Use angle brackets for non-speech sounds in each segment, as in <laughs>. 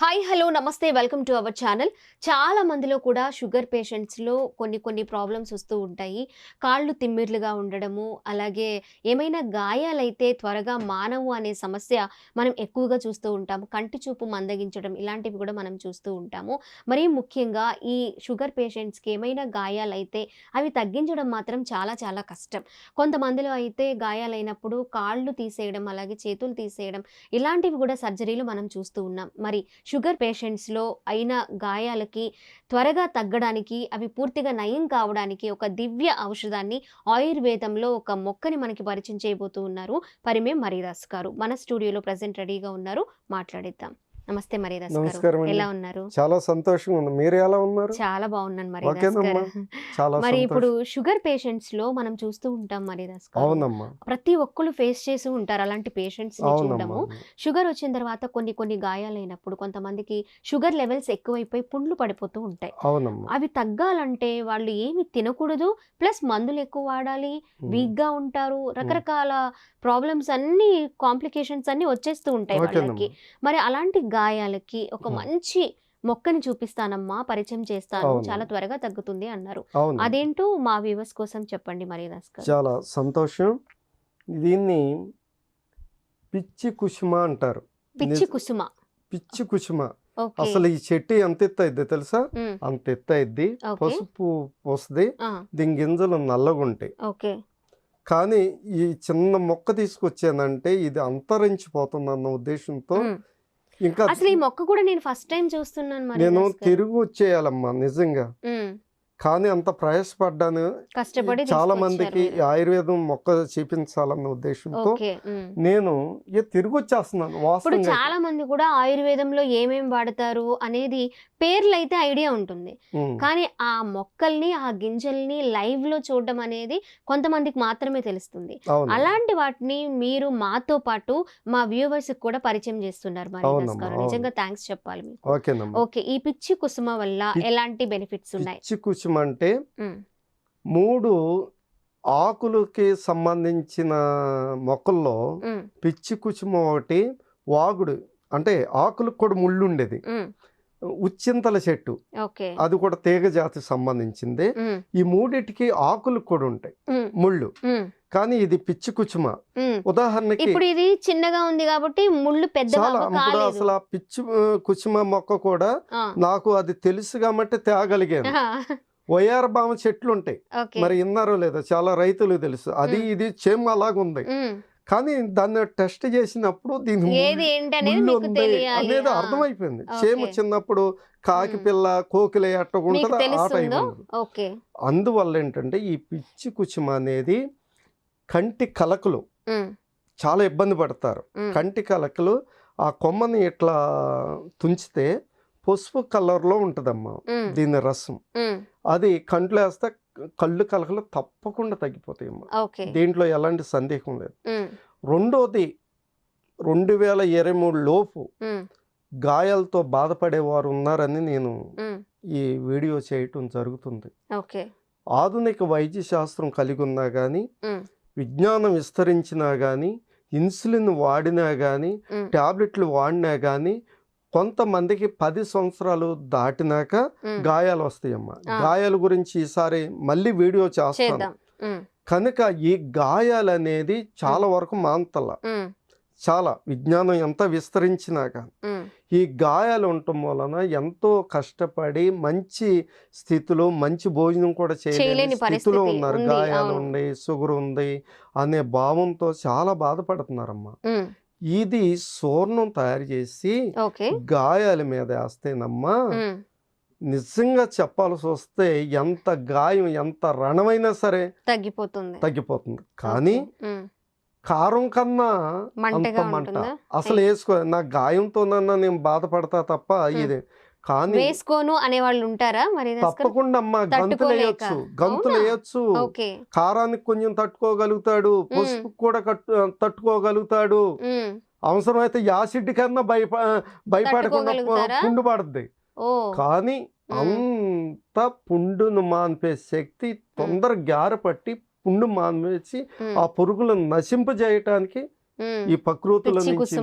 Hi hello namaste welcome to our channel. చాలా మందిలో కూడా షుగర్ పేషెంట్స్లో కొన్ని కొన్ని ప్రాబ్లమ్స్ వస్తూ ఉంటాయి. కాళ్ళు తిమ్మిర్లుగా ఉండడము అలాగే ఏమైనా గాయాలైతే త్వరగా మానవు అనే సమస్య మనం ఎక్కువగా చూస్తూ ఉంటాము. కంటి చూపు మందగించడం ఇలాంటివి కూడా మనం చూస్తూ ఉంటాము. మరీ ముఖ్యంగా ఈ షుగర్ పేషెంట్స్కి ఏమైనా గాయాలైతే అవి తగ్గించడం మాత్రం చాలా చాలా కష్టం. కొంతమందిలో అయితే గాయాలైనప్పుడు కాళ్ళు తీసేయడం అలాగే చేతులు తీసేయడం ఇలాంటివి కూడా సర్జరీలు మనం చూస్తూ ఉన్నాం. మరి షుగర్ పేషెంట్స్లో అయిన గాయాలకి త్వరగా తగ్గడానికి అవి పూర్తిగా నయం కావడానికి ఒక దివ్య ఔషధాన్ని ఆయుర్వేదంలో ఒక మొక్కని మనకి పరిచయం చేయబోతూ ఉన్నారు పరిమే మరీదాస్ గారు. మన స్టూడియోలో ప్రజెంట్ రెడీగా ఉన్నారు. మాట్లాడిద్దాం. నమస్తే మరీదాస్ గారు. నమస్కారం. ఎలా ఉన్నారు? చాలా సంతోషంగా ఉంది. మీరు ఎలా ఉన్నారు? చాలా బాగున్నాను మరీదాస్ ఓకేనమ్మా. గారు. మరి ఇప్పుడు షుగర్ పేషెంట్స్లో మనం చూస్తూ ఉంటాం మరీదాస్ గారు. అవునమ్మా. ప్రతి ఒక్కరు ఫేస్ చేసి ఉంటారు అలాంటి పేషెంట్స్ చూడడము షుగర్ వచ్చిన తర్వాత కొన్ని కొన్ని గాయాలైనప్పుడు కొంతమందికి షుగర్ లెవెల్స్ ఎక్కువైపోయి పుండ్లు పడిపోతూ ఉంటాయి. అవునమ్మా. అవి తగ్గాలంటే వాళ్ళు ఏమి తినకూడదు. ప్లస్ మందులు ఎక్కువ వాడాలి. వీక్గా ఉంటారు. రకరకాల ప్రాబ్లమ్స్ అన్ని కాంప్లికేషన్స్ అన్ని వచ్చేస్తూ ఉంటాయి వాళ్ళకి. మరి అలాంటి గాయాలకి ఒక. మంచి మొక్కని చూపిస్తానమ్మా పరిచయం చేస్తాను. చాలా త్వరగా తగ్గుతుంది అన్నారు. అదేంటో మా వ్యూవర్స్ కోసం చెప్పండి గారు చాలా సంతోషం. దీన్ని పిచ్చి కుసుమ అంటారు. పిచ్చి కుసుమ. పిచ్చి కుసుమ. అసలు ఈ చెట్టు ఎంత ఎత్తు అయిద్ది తెలుసా అంత ఎత్తు అయిద్ది ఓకే. పసుపు వస్తుంది. దీని గింజలు నల్లగుంటాయి. ఓకే. కానీ ఈ చిన్న మొక్క తీసుకొచ్చానంటే ఇది అంతరించిపోతుంది అన్న ఉద్దేశంతో. ఇంకా అసలు ఈ మొక్క కూడా నేను ఫస్ట్ టైం చూస్తున్నాను నేను తిరిగి వచ్చేయాలమ్మా నిజంగా. కానీ అంత ప్రయాసపడ్డాను. కష్టపడి చాలా మందికి ఆయుర్వేదం మొక్క చూపించాలన్న ఉద్దేశంతో. నేను తిరిగి వచ్చేస్తున్నాను ఇప్పుడు చాలా మంది కూడా ఆయుర్వేదంలో ఏమేం వాడతారు అనేది పేర్లు అయితే ఐడియా ఉంటుంది. కానీ ఆ మొక్కల్ని ఆ గింజల్ని లైవ్లో చూడడం అనేది కొంతమందికి మాత్రమే తెలుస్తుంది. అలాంటి వాటిని మీరు మాతో పాటు మా వ్యూవర్స్ కూడా పరిచయం చేస్తున్నారు గారు. నిజంగా థ్యాంక్స్ చెప్పాలి ఓకే ఈ పిచ్చి కుసుమ వల్ల ఎలాంటి బెనిఫిట్స్ ఉన్నాయి? పిచ్చి కుసుమ అంటే ఉమ్, మూడు ఆకులకి సంబంధించిన మొక్కల్లో పిచ్చి కుసుమ ఒకటి వాగుడు అంటే ఆకులకు కూడా ముళ్ళు ఉండేది. ఉచ్చింతల చెట్టు. అది కూడా తీగ జాతికి సంబంధించింది. ఈ మూడిటికి ఆకులు కూడా ఉంటాయి. ముళ్ళు. కానీ ఇది పిచ్చి కుచుమ. ఉదాహరణకి ఇప్పుడు ఇది చిన్నగా ఉంది కాబట్టి ముళ్ళు ఇప్పుడు కాలేదు. అసలు పిచ్చి కుచుమ మొక్క కూడా. నాకు అది తెలుసు కాబట్టి తేగలిగాను. వయార బామ చెట్లు ఉంటాయి మరి విన్నారో లేదో చాలా రైతులు తెలుసు. అది. ఇది చేమ అలాగుంది. కానీ దాన్ని టెస్ట్ చేసినప్పుడు దీని అనేది. అర్థమైపోయింది. చేమ చిన్నప్పుడు కాకి. పిల్ల కోకిల మీకు ఎట్టకుంటుంది ఆ టైం అందువల్ల ఏంటంటే ఈ పిచ్చి కుచుమ అనేది కంటి కలకలు చాలా ఇబ్బంది పడతారు. కంటి కలకలు ఆ కొమ్మని ఇట్లా తుంచితే పసుపు కలర్లో ఉంటుందమ్మా దీని రసం. అది కంట్లో వేస్తే కళ్ళు కలకలు తప్పకుండా తగ్గిపోతాయమ్మా. ఓకే. దీంట్లో ఎలాంటి సందేహం లేదు. రెండోది రెండు వేల ఇరవై మూడు లోపు గాయాలతో బాధపడేవారు ఉన్నారని నేను ఈ వీడియో చేయటం జరుగుతుంది. ఆధునిక వైద్య శాస్త్రం కలిగి ఉన్నా కానీ విజ్ఞానం విస్తరించినా కానీ ఇన్సులిన్ వాడినా కానీ టాబ్లెట్లు వాడినా కానీ కొంతమందికి పది సంవత్సరాలు దాటినాక గాయాలు వస్తాయమ్మా. గాయాల గురించి ఈసారి మళ్ళీ వీడియో చేస్తాను. కనుక ఈ గాయాలు అనేది చాలా వరకు మాంతల. చాలా విజ్ఞానం ఎంత విస్తరించినా కానీ ఉమ్, ఈ గాయాలు ఉండటం వలన ఎంతో కష్టపడి మంచి స్థితిలో మంచి భోజనం కూడా చేయలేని స్థితిలో ఉన్నారు. ఉంది, గాయాలు. ఉన్నాయి షుగర్ ఉంది అనే భావంతో చాలా బాధపడుతున్నారమ్మా. ఇది సూర్ణం తయారు చేసి గాయాల మీద వేస్తేనమ్మా నిజంగా చెప్పాల్సి వస్తే ఎంత గాయం ఎంత రణమైనా సరే తగ్గిపోతుంది. తగ్గిపోతుంది. కానీ కారం కన్నా అంత మంట. అసలు వేసుకో నా గాయంతోనన్నా నేను బాధపడతా తప్ప ఇది కానీ వేసుకోను అనే వాళ్ళు ఉంటారా? మరి తప్పకుండా అమ్మా గంతులు. వేయొచ్చు గంతులు? వేయొచ్చు. కారానికి కొంచెం తట్టుకోగలుగుతాడు పసుపు కూడా కట్టు తట్టుకోగలుగుతాడు. అవసరమైతే యాసిడ్ కన్నా భయప భయపడకుండా? పుండు పడుద్ది. కానీ అంత పుండును మాన్పే శక్తి తొందర గ్యార పట్టి పుండు మాన్పేసి ఆ పురుగులను నశింపజేయటానికి. ఈ ప్రకృతిలో నుంచి.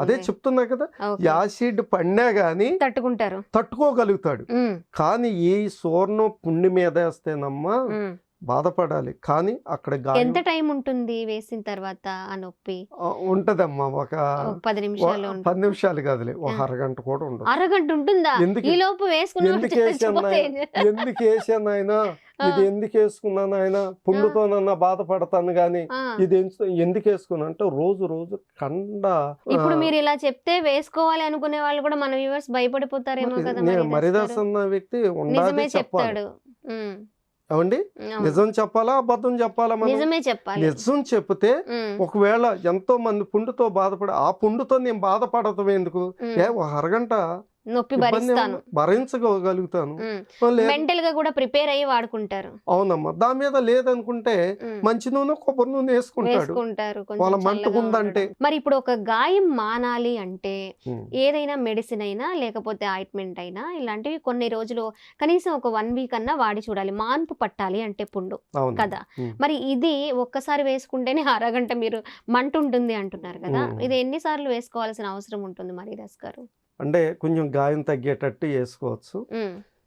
అదే చెప్తున్నా కదా. యాసిడ్ పడినా గానీ తట్టుకుంటారు తట్టుకోగలుగుతాడు కానీ ఈ సూర్ణం పుండి మీద వేస్తేనమ్మా. బాధపడాలి. కానీ అక్కడ ఎంత టైం ఉంటుంది వేసిన తర్వాత ఆ నొప్పి? ఉంటదమ్మా. ఒక పది నిమిషాలు. పది నిమిషాలు కాదులే. ఒక. అరగంట కూడా ఉండదు అరగంట ఉంటుందా? ఎందుకు- ఈ లోపు ఎందుకు వేసాను ఆయన ఇది ఎందుకు వేసుకున్నాను ఆయన పుండుతోనన్నా బాధపడతాను గాని. ఇది ఎందు- ఎందుకు వేసుకున్నా? అంటే రోజు రోజు కండ ఇప్పుడు మీరు ఇలా చెప్తే వేసుకోవాలి అనుకునే వాళ్ళు కూడా మన వ్యూవర్స్ భయపడిపోతారేమో కదా మరిదాస్. అన్న వ్యక్తి ఉండాలి చెప్తాడు. అవును. నిజం చెప్పాలా అబద్ధం చెప్పాలా మనం? నిజమే చెప్పాలి. నిజం చెప్తే ఒకవేళ ఎంతో మంది పుండుతో బాధపడి ఆ పుండుతో నేను బాధపడతాం ఎందుకు. ఏ ఒక అరగంట నొప్పి భరిస్తాను? భరించగలుగుతాను. మెంటల్గా కూడా ప్రిపేర్ అయ్యి వాడుకుంటారు అవునమ్మా దాని మీద లేదనుకుంటే. మంచి నూనె కొబ్బరి నూనె వేసుకుంటారు కొంచెం వాళ్ళ మంటకుందంటే. మరి ఇప్పుడు ఒక గాయం మానాలి అంటే. ఏదైనా మెడిసిన్ అయినా లేకపోతే ఆయింట్మెంట్ అయినా ఇలాంటివి కొన్ని రోజులు కనీసం ఒక వన్ వీక్ అన్నా వాడి చూడాలి మాన్పు పట్టాలి అంటే పుండు కదా. మరి ఇది ఒక్కసారి వేసుకుంటేనే <laughs> అరగంట మీరు మంట ఉంటుంది అంటున్నారు కదా. ఇది ఎన్నిసార్లు వేసుకోవాల్సిన అవసరం ఉంటుంది మరి దాస్ గారు అంటే కొంచెం గాయం తగ్గేటట్టు వేసుకోవచ్చు.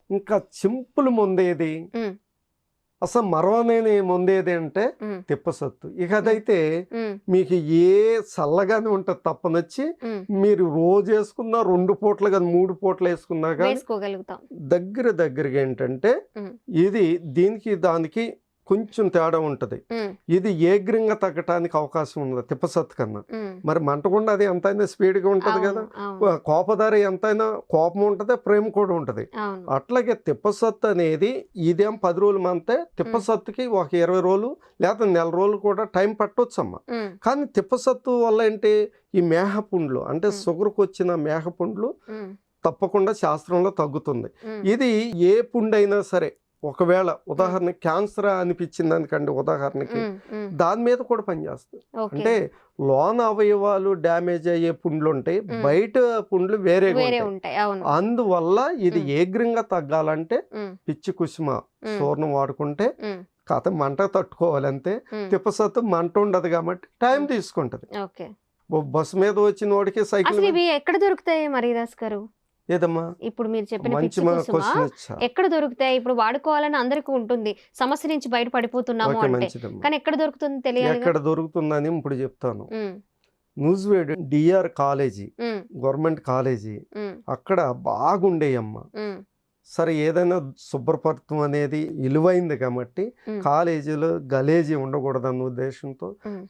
ఇంకా సింపుల్ ముందేది? అసలు మరవనేని ముందేది అంటే తిప్పసత్తు ఇక అదైతే మీకు ఏ చల్లగానే ఉంటుంది తప్పనొచ్చి. మీరు రోజు వేసుకున్నా రెండు పూటలు కానీ మూడు పూటలు వేసుకున్నా కానీ దగ్గర దగ్గరగా ఏంటంటే. ఇది దీనికి దానికి కొంచెం తేడా ఉంటుంది. ఇది ఏగ్రంగా తగ్గటానికి అవకాశం ఉంది తిప్పసత్తు కన్నా. మరి మంటకుండా అది ఎంతైనా స్పీడ్గా ఉంటుంది కదా. కోపదార ఎంతైనా కోపం ఉంటుంది ప్రేమ కూడా ఉంటుంది. అట్లాగే తిప్పసత్తు అనేది ఇదేం పది రోజులు మంతే తిప్పసత్తుకి ఒక ఇరవై రోజులు లేదా నెల రోజులు కూడా టైం పట్టొచ్చమ్మా. కానీ తిప్పసత్తు వల్ల ఏంటి? ఈ మేహపుండ్లు అంటే. షుగర్కి వచ్చిన మేహపుండ్లు తప్పకుండా శాస్త్రంలో తగ్గుతుంది. ఇది ఏ పుండైనా సరే ఒకవేళ ఉదాహరణ క్యాన్సర్ అనిపించింది అనుకండి ఉదాహరణకి. దాని మీద కూడా పనిచేస్తుంది. అంటే లోన అవయవాలు డ్యామేజ్ అయ్యే పుండ్లు ఉంటాయి. బయట పుండ్లు వేరే అందువల్ల ఇది. ఏగ్రంగా తగ్గాలంటే పిచ్చి కుసుమ సూర్ణం వాడుకుంటే కథ మంట తట్టుకోవాలి అంతే ఉమ్. తిప్పసత్తు మంట ఉండదు కాబట్టి టైం. తీసుకుంటది బస్సు మీద వచ్చిన వాడికి సైకిల్ ఎక్కడ దొరుకుతాయి మరీదాస్ గారు ఏదమ్మా? ఇప్పుడు మీరు చెప్పిన ఎక్కడ దొరుకుతాయి? ఇప్పుడు వాడుకోవాలని అందరికీ ఉంటుంది. సమస్య నుంచి బయట పడిపోతున్నాము అంటే. కానీ ఎక్కడ దొరుకుతుంది తెలియాలి ఎక్కడ దొరుకుతుందని ఇప్పుడు చెప్తాను. Nuzvid DR college government college అక్కడ బాగుండేయమ్మ. సరే ఏదైనా శుభ్రపడతం అనేది విలువైంది కాబట్టి కాలేజీలో గలేజీ ఉండకూడదన్న ఉద్దేశంతో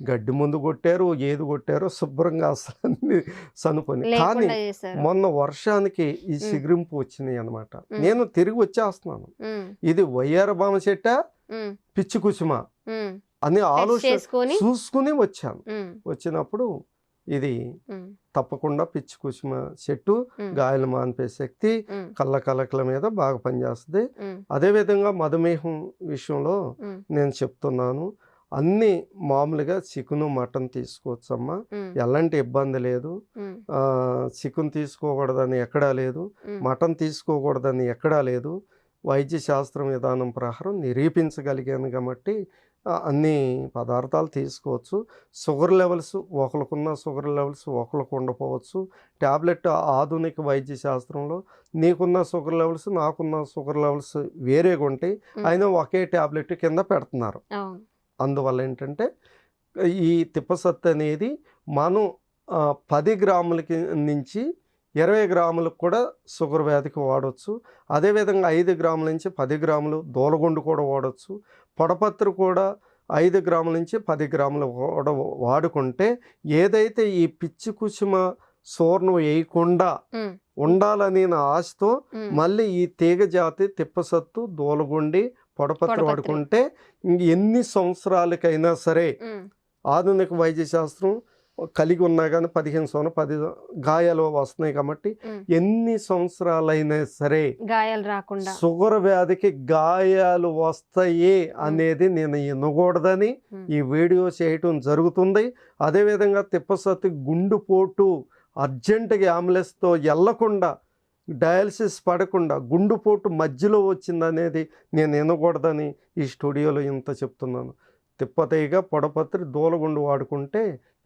గడ్డి ముందు కొట్టారు ఏది కొట్టారో శుభ్రంగా అసలు సనుకొని. కానీ మొన్న వర్షానికి ఈ సిగురింపు వచ్చినాయి అనమాట నేను తిరిగి వచ్చేస్తున్నాను. ఇది వయ్యార బామ చెట్ట పిచ్చి కుసుమ. అని ఆలోచన చేసుకొని వచ్చాను. వచ్చినప్పుడు ఇది తప్పకుండా పిచ్చి కుసుమ చెట్టు గాయాలు మాన్పే శక్తి కళ్ళ కలకల మీద బాగా పనిచేస్తుంది. అదేవిధంగా మధుమేహం విషయంలో నేను చెప్తున్నాను. అన్ని మామూలుగా చికెను మటన్ తీసుకోవచ్చమ్మా. ఎలాంటి ఇబ్బంది లేదు. చికెన్ తీసుకోకూడదని ఎక్కడా లేదు. మటన్ తీసుకోకూడదని ఎక్కడా లేదు. వైద్య శాస్త్రం విధానం ప్రకారం నిరూపించగలిగాను కాబట్టి అన్ని పదార్థాలు తీసుకోవచ్చు. షుగర్ లెవెల్స్ ఒకరికున్న షుగర్ లెవెల్స్ ఒకరికి ఉండకపోవచ్చు ట్యాబ్లెట్ ఆధునిక వైద్య శాస్త్రంలో నీకున్న షుగర్ లెవెల్స్ నాకున్న షుగర్ లెవెల్స్ వేరేగా ఉంటాయి. అయినా ఒకే ట్యాబ్లెట్ కింద పెడుతున్నారు. అందువల్ల ఏంటంటే ఈ తిప్పసత్తు అనేది మనం పది గ్రాములకి నుంచి ఇరవై గ్రాములకు కూడా షుగర్ వ్యాధికి వాడవచ్చు అదేవిధంగా ఐదు గ్రాముల నుంచి పది గ్రాములు దూలగుండు కూడా వాడవచ్చు పొడపత్రి కూడా ఐదు గ్రాముల నుంచి పది గ్రాములు కూడా వాడుకుంటే ఏదైతే ఈ పిచ్చి కుసుమ సూర్ణం వేయకుండా ఉండాలని నా ఆశతో మళ్ళీ ఈ తీగ జాతి తిప్పసత్తు దూలగుండి పొడపత్రి. వాడుకుంటే ఎన్ని సంవత్సరాలకైనా సరే ఆధునిక వైద్య శాస్త్రం కలిగి ఉన్నా కానీ పదిహేను సంవత్సరం పది గాయాలు వస్తున్నాయి కాబట్టి. ఎన్ని సంవత్సరాలైనా సరే గాయాలు రాకుండా. షుగర్ వ్యాధికి గాయాలు వస్తాయి అనేది నేను వినకూడదని ఉమ్, ఈ వీడియో చేయటం జరుగుతుంది. అదేవిధంగా తిప్పసత్తి గుండుపోటు అర్జెంటుగా అంబులెన్స్తో వెళ్ళకుండా డయాలసిస్ పడకుండా గుండుపోటు మధ్యలో వచ్చిందనేది నేను వినకూడదని ఈ స్టూడియోలో ఇంత చెప్తున్నాను. తిప్పతయ్యగా పొడపత్రి దూలగుండు వాడుకుంటే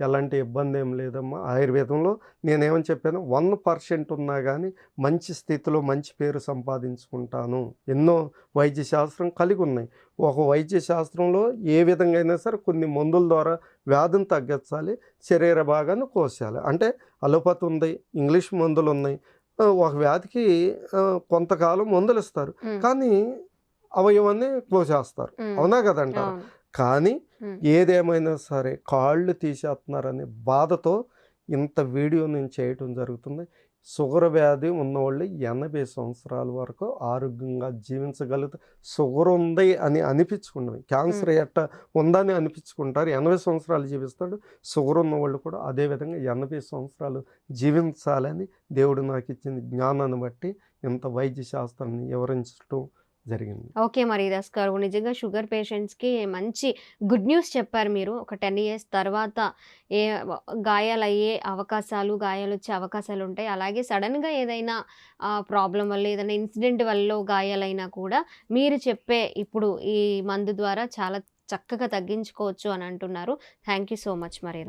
ఎలాంటి ఇబ్బంది ఏం లేదమ్మా. ఆయుర్వేదంలో నేనేమని చెప్పాను వన్ పర్సెంట్ ఉన్నా కానీ మంచి స్థితిలో మంచి పేరు సంపాదించుకుంటాను. ఎన్నో వైద్య శాస్త్రం కలిగి ఉన్నాయి. ఒక వైద్య శాస్త్రంలో ఏ విధంగా అయినా సరే కొన్ని మందుల ద్వారా వ్యాధిని తగ్గించాలి శరీర భాగాన్ని కోసేయాలి. అంటే అలోపతి ఉంది ఇంగ్లీష్ మందులు ఉన్నాయి. ఒక వ్యాధికి కొంతకాలం మందులు ఇస్తారు. కానీ అవయవాన్ని కోసేస్తారు. అవునా కదంటారు. కానీ ఏదేమైనా సరే కాళ్ళు తీసేస్తున్నారనే బాధతో ఇంత వీడియో నేను చేయటం జరుగుతుంది. షుగర్ వ్యాధి ఉన్నవాళ్ళు ఎనభై సంవత్సరాల వరకు ఆరోగ్యంగా జీవించగలుగుతారు షుగర్ ఉంది అని అనిపించుకుంటాం క్యాన్సర్ ఎట్ట ఉందని అనిపించుకుంటారు. ఎనభై సంవత్సరాలు జీవిస్తాడు. షుగర్ ఉన్నవాళ్ళు కూడా అదే విధంగా ఎనభై సంవత్సరాలు జీవించాలని దేవుడు నాకు ఇచ్చిన జ్ఞానాన్ని బట్టి ఇంత వైద్య శాస్త్రాన్ని వివరించడం జరిగింది. ఓకే మరి దాస్ గారు నిజంగా షుగర్ పేషెంట్స్కి మంచి గుడ్ న్యూస్ చెప్పారు మీరు. ఒక టెన్ ఇయర్స్ తర్వాత ఏ గాయాలు అయ్యే అవకాశాలు గాయాలు వచ్చే అవకాశాలు ఉంటాయి. అలాగే సడన్గా ఏదైనా ప్రాబ్లం వల్ల ఏదైనా ఇన్సిడెంట్ వల్ల గాయాలైనా కూడా మీరు చెప్పే ఇప్పుడు ఈ మందు ద్వారా చాలా చక్కగా తగ్గించుకోవచ్చు అని అంటున్నారు. థ్యాంక్ యూ సో మచ్ మరి